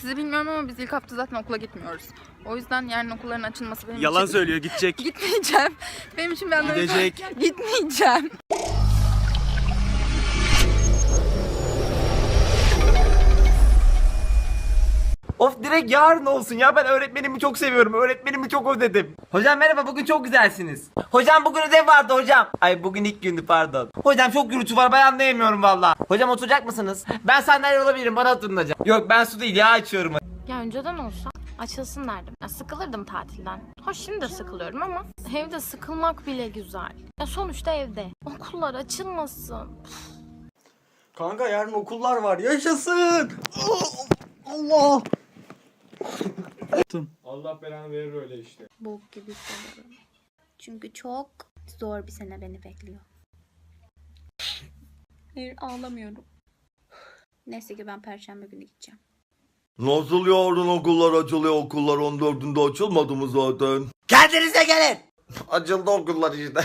Sizi bilmiyorum ama biz ilk hafta zaten okula gitmiyoruz. O yüzden yarın okulların açılması benim Yalan için... söylüyor gidecek. Gitmeyeceğim. Benim için anlamı yok. Gidecek. Gitmeyeceğim. Of direkt yarın olsun ya ben öğretmenimi çok seviyorum. Öğretmenimi çok özledim. Hocam merhaba bugün çok güzelsiniz. Hocam bugün ödev vardı hocam. Ay bugün ilk gündü pardon. Hocam çok gürültü var ben anlayamıyorum valla. Hocam oturacak mısınız? Ben sandalye olabilirim bana oturun hocam. Yok ben su değil ya açıyorum. Ya önceden olsa açılsın derdim. Ya sıkılırdım tatilden. Hoş şimdi de sıkılıyorum ama evde sıkılmak bile güzel. Ya sonuçta evde. Okullar açılmasın. Kanka yarın okullar var yaşasın. Allah. Allah belanı verir öyle işte. Bok gibi hissediyorum. Çünkü çok zor bir sene beni bekliyor. Hayır ağlamıyorum. Neyse ki ben perşembe günü gideceğim. Nasıl yarın okullar açılıyor okullar 14'ünde açılmadı mı zaten? Kendinize gelin. Açıldı okullar işte.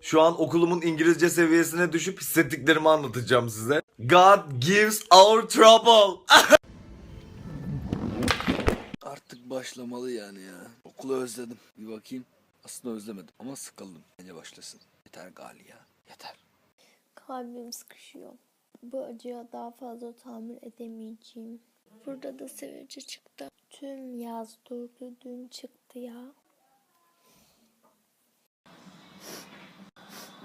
Şu an okulumun İngilizce seviyesine düşüp hissettiklerimi anlatacağım size. God gives our trouble. Artık başlamalı yani ya. Okulu özledim. Bir bakayım. Aslında özlemedim ama sıkıldım. Bence başlasın. Yeter gali ya. Yeter. Kalbim sıkışıyor. Bu acıya daha fazla tahammül edemeyeceğim. Burada da sevinci çıktı. Tüm yaz durdu dün çıktı ya.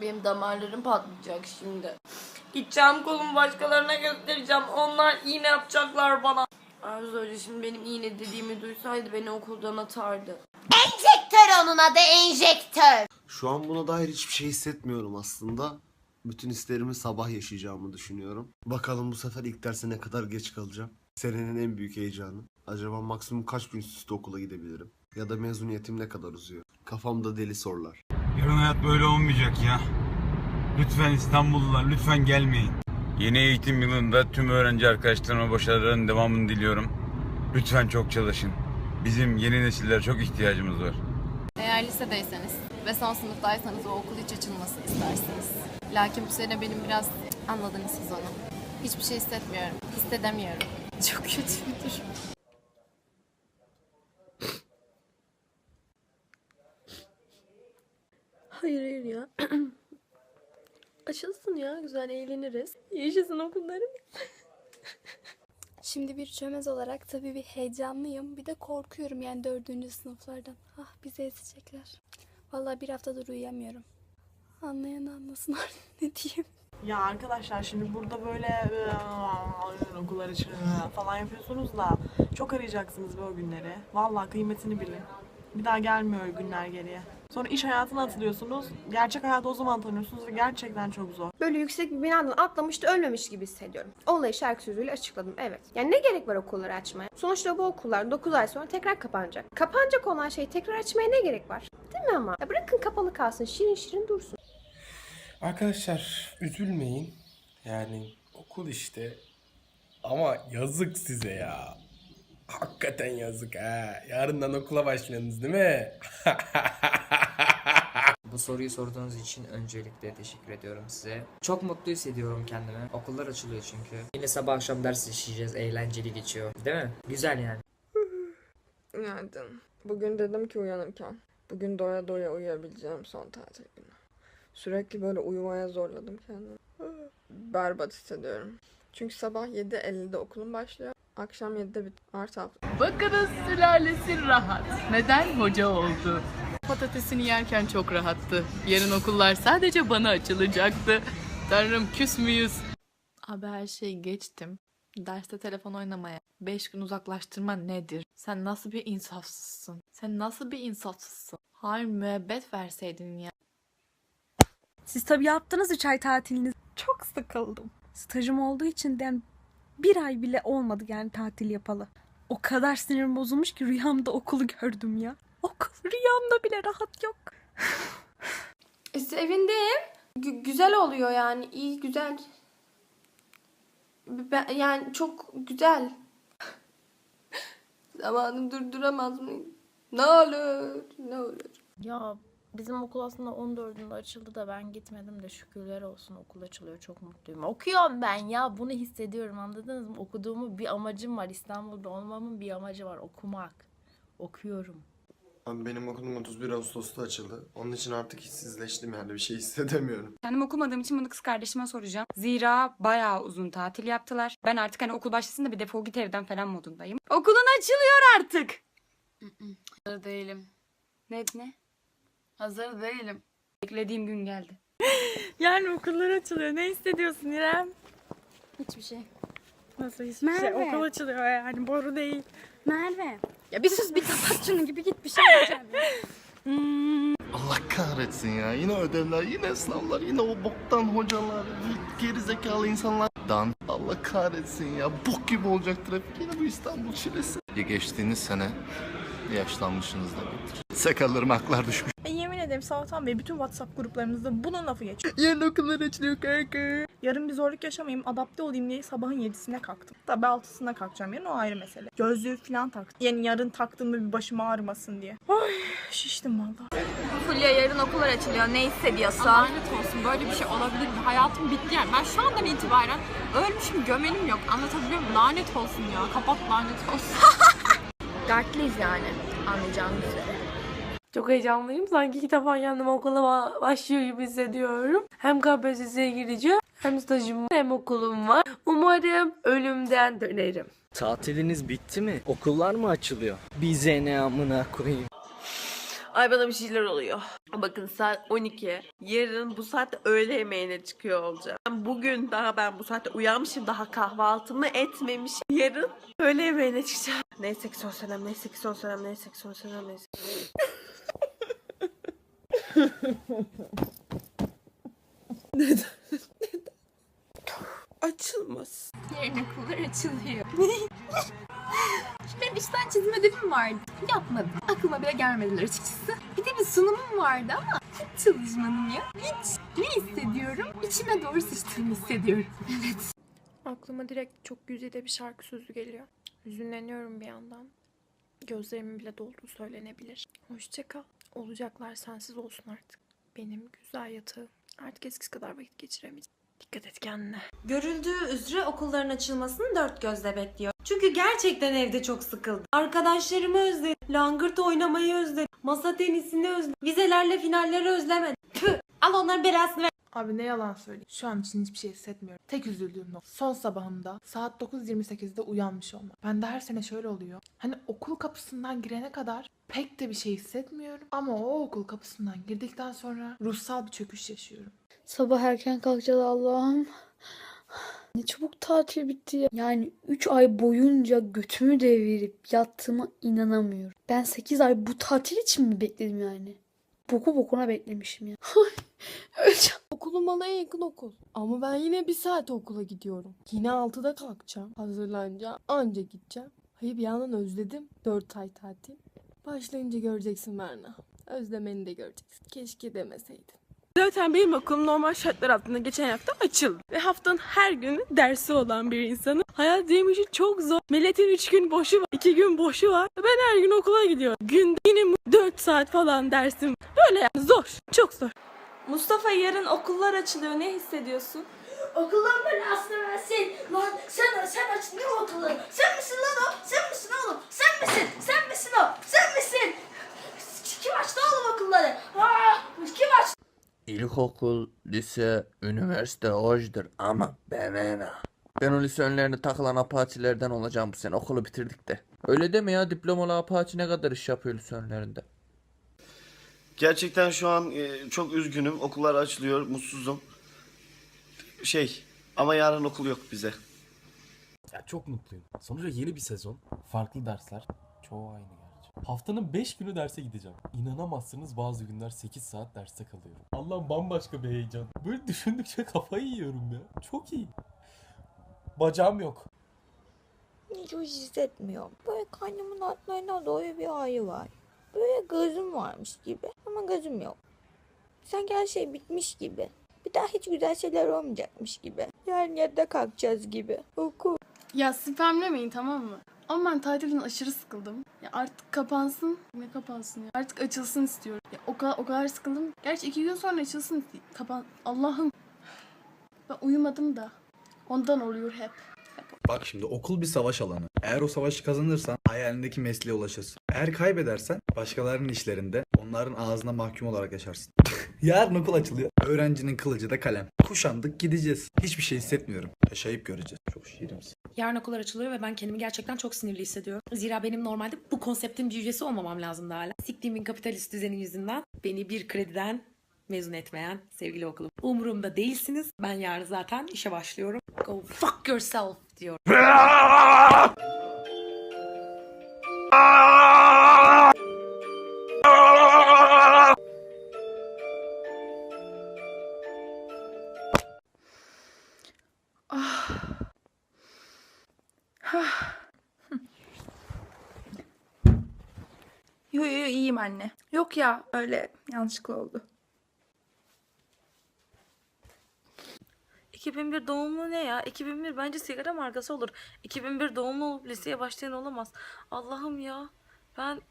Benim damarlarım patlayacak şimdi. Gideceğim kolumu başkalarına göstereceğim. Onlar iğne yapacaklar bana. Arzu Hoca şimdi benim iğne dediğimi duysaydı beni okuldan atardı. Enjektör onun adı enjektör. Şu an buna dair hiçbir şey hissetmiyorum aslında. Bütün hislerimi sabah yaşayacağımı düşünüyorum. Bakalım bu sefer ilk derse ne kadar geç kalacağım. Senenin en büyük heyecanı. Acaba maksimum kaç gün üst üste okula gidebilirim? Ya da mezuniyetim ne kadar uzuyor? Kafamda deli sorular. Yarın hayat böyle olmayacak ya. Lütfen İstanbullular lütfen gelmeyin. Yeni eğitim yılında tüm öğrenci arkadaşlarıma başarıların devamını diliyorum. Lütfen çok çalışın. Bizim yeni nesillere çok ihtiyacımız var. Eğer lisedeyseniz ve son sınıftaysanız o okul hiç açılmasını istersiniz. Lakin bu sene benim biraz anladınız siz onu. Hiçbir şey hissetmiyorum. Hissedemiyorum. Çok kötü bir durum. Hayır hayır ya. Açılsın ya güzel eğleniriz. Yaşasın okullarım. Şimdi bir çömez olarak tabii bir heyecanlıyım. Bir de korkuyorum yani dördüncü sınıflardan. Ah bizi ezecekler. Vallahi bir haftadır uyuyamıyorum. Anlayan anlasın artık ne diyeyim. Ya arkadaşlar şimdi burada böyle e, okullar için e, falan yapıyorsunuz da çok arayacaksınız bu günleri. Vallahi kıymetini bilin. Bir daha gelmiyor günler geriye. Sonra iş hayatına atılıyorsunuz. Gerçek hayatı o zaman tanıyorsunuz ve gerçekten çok zor. Böyle yüksek bir binadan atlamış da ölmemiş gibi hissediyorum. Olayı şarkı sözüyle açıkladım evet. Yani ne gerek var okulları açmaya? Sonuçta bu okullar 9 ay sonra tekrar kapanacak. Kapanacak olan şeyi tekrar açmaya ne gerek var? Değil mi ama? Ya bırakın kapalı kalsın, şirin şirin dursun. Arkadaşlar üzülmeyin. Yani okul işte. Ama yazık size ya. Hakikaten yazık ha. Yarından okula başlıyorsunuz değil mi? Bu soruyu sorduğunuz için öncelikle teşekkür ediyorum size. Çok mutlu hissediyorum kendimi. Okullar açılıyor çünkü. Yine sabah akşam ders işleyeceğiz. Eğlenceli geçiyor. Değil mi? Güzel yani. Uyandım. Bugün dedim ki uyanırken. Bugün doya doya uyuyabileceğim son tatil günü. Sürekli böyle uyumaya zorladım kendimi. Berbat hissediyorum. Çünkü sabah 7.50'de okulum başlıyor. Akşam 7'de bit artı hafta. Bakınız sülalesi rahat. Neden hoca oldu? Patatesini yerken çok rahattı. Yarın okullar sadece bana açılacaktı. Tanrım küs müyüz? Abi her şeyi geçtim. Derste telefon oynamaya. Beş gün uzaklaştırma nedir? Sen nasıl bir insafsızsın? Sen nasıl bir insafsızsın? Hayır müebbet verseydin ya. Siz tabii yaptınız 3 ay tatiliniz. Çok sıkıldım. Stajım olduğu için de bir ay bile olmadı yani tatil yapalı. O kadar sinirim bozulmuş ki rüyamda okulu gördüm ya. Okul rüyamda bile rahat yok. Sevindim. Gü- güzel oluyor yani. iyi güzel. Ben, yani çok güzel. Zamanım durduramaz mıyım? Ne olur, ne olur. Ya Bizim okul aslında 14'ünde açıldı da ben gitmedim de şükürler olsun okul açılıyor çok mutluyum. Okuyorum ben ya bunu hissediyorum anladınız mı? Okuduğumu bir amacım var İstanbul'da olmamın bir amacı var okumak. Okuyorum. Abi benim okulum 31 Ağustos'ta açıldı. Onun için artık hissizleştim yani bir şey hissedemiyorum. Kendim okumadığım için bunu kız kardeşime soracağım. Zira bayağı uzun tatil yaptılar. Ben artık hani okul başlasın da bir defol git evden falan modundayım. Okulun açılıyor artık. Değilim. Ne ne? Hazır değilim. Beklediğim gün geldi. Yani okullar açılıyor. Ne hissediyorsun İrem? Hiçbir şey. Nasıl hiçbir şey? Merve. Okul açılıyor yani boru değil. Merve. Ya bir sus bir kapat şunu gibi git bir şey diyeceğim. Allah kahretsin ya. Yine ödevler, yine sınavlar, yine o boktan hocalar, geri zekalı insanlar. Dan Allah kahretsin ya. Bok gibi olacak trafik. Yine bu İstanbul çilesi. Geçtiğiniz sene yaşlanmışsınız demektir. Sakallarıma aklar düşmüş. E, yemin ederim Saltan Bey bütün WhatsApp gruplarımızda bunun lafı geçiyor. Yarın okullar açılıyor kanka. Yarın bir zorluk yaşamayayım, adapte olayım diye sabahın yedisine kalktım. Tabii altısına kalkacağım yarın o ayrı mesele. Gözlüğü falan taktım. Yani yarın taktığımda bir başım ağrımasın diye. Ay şiştim valla. Fulya yarın okullar açılıyor. Ne hissediyorsun? Lanet olsun böyle bir şey olabilir mi? Hayatım bitti yani. Ben şu andan itibaren ölmüşüm gömenim yok. Anlatabiliyor muyum? Lanet olsun ya. Kapat lanet olsun. Dertliyiz yani. Anlayacağınız üzere. Çok heyecanlıyım. Sanki ilk defa okula ba- başlıyor gibi hissediyorum. Hem KPSS'ye gireceğim, hem stajım var, hem okulum var. Umarım ölümden dönerim. Tatiliniz bitti mi? Okullar mı açılıyor? Bize ne amına koyayım. Ay bana bir şeyler oluyor. Bakın saat 12. Yarın bu saatte öğle yemeğine çıkıyor olacağım. Bugün daha ben bu saatte uyanmışım. Daha kahvaltımı etmemişim. Yarın öğle yemeğine çıkacağım. Neyse ki son senem, neyse ki son senem, neyse ki son senem, neyse. Neden? Açılmaz. Yarın okullar açılıyor. Benim işten çizim ödevim vardı. Yapmadım. Aklıma bile gelmediler açıkçası. Bir de bir sunumum vardı ama hiç çalışmadım ya. Hiç. Ne hissediyorum? İçime doğru sıçtığını hissediyorum. Evet. Aklıma direkt çok güzide bir şarkı sözü geliyor. Hüzünleniyorum bir yandan. Gözlerimin bile dolduğu söylenebilir. Hoşça kal. Olacaklar sensiz olsun artık. Benim güzel yatağım. Artık eskisi kadar vakit geçiremeyeceğim. Dikkat et kendine. Görüldüğü üzere okulların açılmasını dört gözle bekliyor. Çünkü gerçekten evde çok sıkıldım. Arkadaşlarımı özledim. Langırt oynamayı özledim. Masa tenisini özledim. Vizelerle finalleri özlemedim. Tüh! Al onların belasını ver. Abi ne yalan söyleyeyim. Şu an için hiçbir şey hissetmiyorum. Tek üzüldüğüm nokta. Son sabahımda saat 9.28'de uyanmış olmam. Ben de her sene şöyle oluyor. Hani okul kapısından girene kadar pek de bir şey hissetmiyorum. Ama o okul kapısından girdikten sonra ruhsal bir çöküş yaşıyorum. Sabah erken kalkacağız Allah'ım. Ne çabuk tatil bitti ya. Yani 3 ay boyunca götümü devirip yattığıma inanamıyorum. Ben 8 ay bu tatil için mi bekledim yani? Boku bokuna beklemişim ya. Öleceğim. Okulum bana en yakın okul. Ama ben yine bir saat okula gidiyorum. Yine 6'da kalkacağım. Hazırlanacağım. Anca gideceğim. Hayır bir yandan özledim. 4 ay tatil. Başlayınca göreceksin Berna. Özlemeni de göreceksin. Keşke demeseydin. Zaten benim okulum normal şartlar altında geçen hafta açıldı. Ve haftanın her günü dersi olan bir insanım. Hayat benim için çok zor. Milletin 3 gün boşu var. 2 gün boşu var. Ben her gün okula gidiyorum. Günde yine 4 saat falan dersim. Böyle yani zor. Çok zor. Mustafa yarın okullar açılıyor. Ne hissediyorsun? Okulların belasını versin. Lan sen sen aç ne okulları? Sen misin lan o? Sen misin oğlum? Sen misin? Sen misin o? Sen misin? Kim açtı oğlum okulları? Aa, kim açtı? İlkokul, lise, üniversite hoşdur ama ben Ben o lise önlerine takılan apaçilerden olacağım bu sene. Okulu bitirdik de. Öyle deme ya diplomalı apaçi ne kadar iş yapıyor lise önlerinde. Gerçekten şu an e, çok üzgünüm. Okullar açılıyor, mutsuzum. Şey ama yarın okul yok bize. Ya çok mutluyum. Sonuçta yeni bir sezon. Farklı dersler. Çoğu aynı. Haftanın 5 günü derse gideceğim. İnanamazsınız bazı günler 8 saat derste kalıyorum. Allah bambaşka bir heyecan. Böyle düşündükçe kafayı yiyorum ya. Çok iyi. Bacağım yok. Hiç hoş hissetmiyorum. Böyle karnımın altlarına doğru bir ağrı var. Böyle gözüm varmış gibi ama gözüm yok. Sanki her şey bitmiş gibi. Bir daha hiç güzel şeyler olmayacakmış gibi. Yarın yerde kalkacağız gibi. Okul. Ya spamlemeyin tamam mı? Ama ben tatilden aşırı sıkıldım. Ya artık kapansın. Ne kapansın ya? Artık açılsın istiyorum. Ya o kadar, o kadar sıkıldım. Gerçi iki gün sonra açılsın. Kapan... Allah'ım. Ben uyumadım da. Ondan oluyor hep. Bak şimdi okul bir savaş alanı. Eğer o savaşı kazanırsan hayalindeki mesleğe ulaşırsın. Eğer kaybedersen başkalarının işlerinde onların ağzına mahkum olarak yaşarsın. Yarın okul açılıyor. Öğrencinin kılıcı da kalem. Kuşandık gideceğiz. Hiçbir şey hissetmiyorum. Yaşayıp göreceğiz. Çok şiirimsin. Yarın okullar açılıyor ve ben kendimi gerçekten çok sinirli hissediyorum. Zira benim normalde bu konseptin bir üyesi olmamam lazımdı hala. Siktiğimin kapitalist düzeni yüzünden beni bir krediden mezun etmeyen sevgili okulum. Umurumda değilsiniz. Ben yarın zaten işe başlıyorum. Go fuck yourself diyorum. Yo, iyiyim anne. Yok ya öyle yanlışlıkla oldu. 2001 doğumlu ne ya? 2001 bence sigara markası olur. 2001 doğumlu olup liseye başlayan olamaz. Allah'ım ya. Ben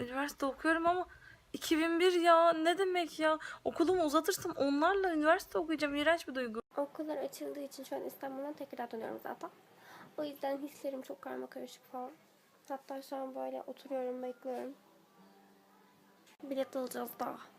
üniversite okuyorum ama 2001 ya ne demek ya? Okulumu uzatırsam onlarla üniversite okuyacağım. İğrenç bir duygu. Okullar açıldığı için şu an İstanbul'dan tekrar dönüyorum zaten. O yüzden hislerim çok karma karışık falan. Hatta şu an böyle oturuyorum bekliyorum. Bilet alacağız daha.